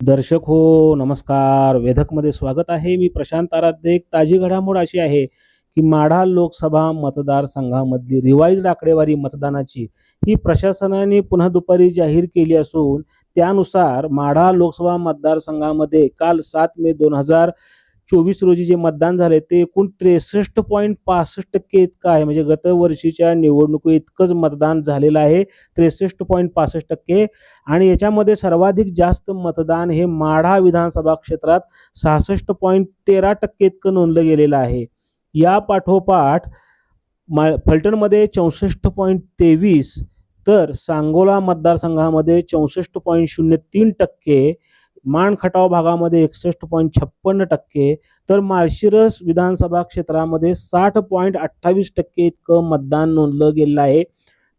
दर्शक हो नमस्कार. वेधकमध्ये स्वागत आहे. मी प्रशांत आराध्य. एक ताजी घडामोड अशी आहे की माढा लोकसभा मतदारसंघामधली रिवाईज आकडेवारी मतदानाची ही प्रशासनाने पुन्हा दुपारी जाहीर केली असून त्यानुसार माढा लोकसभा मतदारसंघामध्ये काल सात मे दोन हजार चोवीस रोजी जे मतदान झाले ते एकूण त्रेसष्ट पॉईंट पासष्ट टक्के इतकं आहे. म्हणजे गतवर्षीच्या निवडणुकी इतकंच मतदान झालेलं आहे त्रेसष्ट पॉईंट पासष्ट टक्के. आणि याच्यामध्ये सर्वाधिक जास्त मतदान हे माढा विधानसभा क्षेत्रात सहासष्ट पॉईंट तेरा टक्के इतकं नोंदलं गेलेलं आहे. या पाठोपाठ मा फलटणमध्ये चौसष्ट पॉईंट तेवीस तर सांगोला मतदारसंघामध्ये चौसष्ट पॉईंट शून्य तीन टक्के मान खटाव भागामध्ये एकसष्ट पॉईंट छप्पन्न टक्के तर माळशिरस विधानसभा क्षेत्रामध्ये साठ पॉईंट अठ्ठावीस टक्के इतकं मतदान नोंदलं गेलेलं आहे.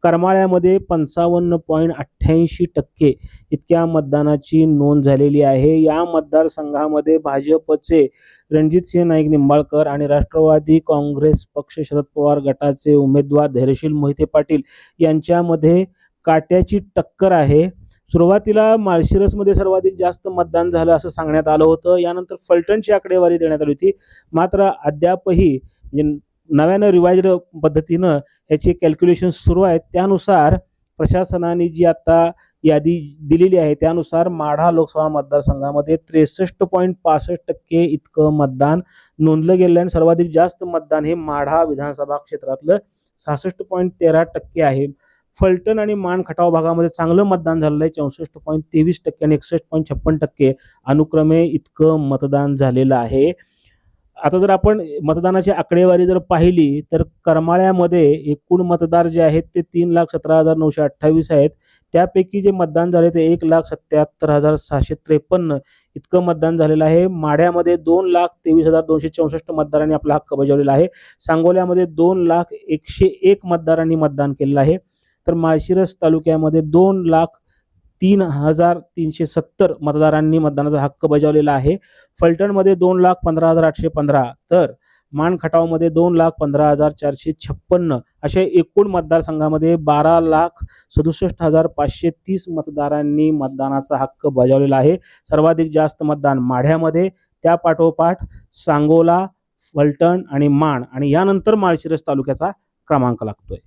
करमाळ्यामध्ये पंचावन्न पॉईंट अठ्ठ्याऐंशी टक्के इतक्या मतदानाची नोंद झालेली आहे. या मतदारसंघामध्ये भाजपचे रणजितसिंह नाईक निंबाळकर आणि राष्ट्रवादी काँग्रेस पक्ष शरद पवार गटाचे उमेदवार धैर्यशील मोहिते पाटील यांच्यामध्ये काट्याची टक्कर आहे. सुरुवातीला माळशिरसमध्ये सर्वाधिक जास्त मतदान झालं असं सांगण्यात आलं होतं. यानंतर फलटणची आकडेवारी देण्यात आली होती. मात्र अद्यापही म्हणजे नव्यानं रिवाइज्ड पद्धतीनं ह्याची कॅल्क्युलेशन सुरू आहेत. त्यानुसार प्रशासनाने जी आता यादी दिलेली आहे त्यानुसार माढा लोकसभा मतदारसंघामध्ये त्रेसष्ट पॉईंट पासष्ट टक्के इतकं मतदान नोंदलं गेलं आहे आणि सर्वाधिक जास्त मतदान हे माढा विधानसभा क्षेत्रातलं सहासष्ट पॉईंट तेरा टक्के आहे. फलटण आणि मान खटाव भागामध्ये चांगलं मतदान झालेलं आहे. चौसष्ट पॉईंट तेवीस टक्के आणि एकसष्ट पॉईंट छप्पन टक्के अनुक्रमे इतकं मतदान झालेलं आहे. आता जर आपण मतदानाची आकडेवारी जर पाहिली तर करमाळ्यामध्ये एकूण मतदार जे आहेत ते तीन लाख सतरा हजार नऊशे अठ्ठावीस आहेत. त्यापैकी जे मतदान झाले ते एक लाख सत्याहत्तर हजार सहाशे त्रेपन्न इतकं मतदान झालेलं आहे. माढ्यामध्ये दोन लाख तेवीस हजार दोनशे चौसष्ट मतदारांनी आपला हक्क बजावलेला आहे. सांगोल्यामध्ये दोन लाख एकशे एक मतदारांनी मतदान केलेलं आहे. तर माळशिरस तालुक्यामध्ये दोन लाख तीन हजार तीनशे सत्तर मतदारांनी मतदानाचा हक्क बजावलेला आहे. फलटणमध्ये दोन लाख पंधरा हजार आठशे पंधरा तर मान खटावमध्ये दोन लाख पंधरा हजार चारशे छप्पन्न अशा एकूण मतदारसंघामध्ये बारा लाख सदुसष्ट हजार पाचशे तीस मतदारांनी मतदानाचा हक्क बजावलेला आहे. सर्वाधिक जास्त मतदान माढ्यामध्ये त्यापाठोपाठ सांगोला फलटण आणि माण आणि यानंतर माळशिरस तालुक्याचा क्रमांक लागतोय.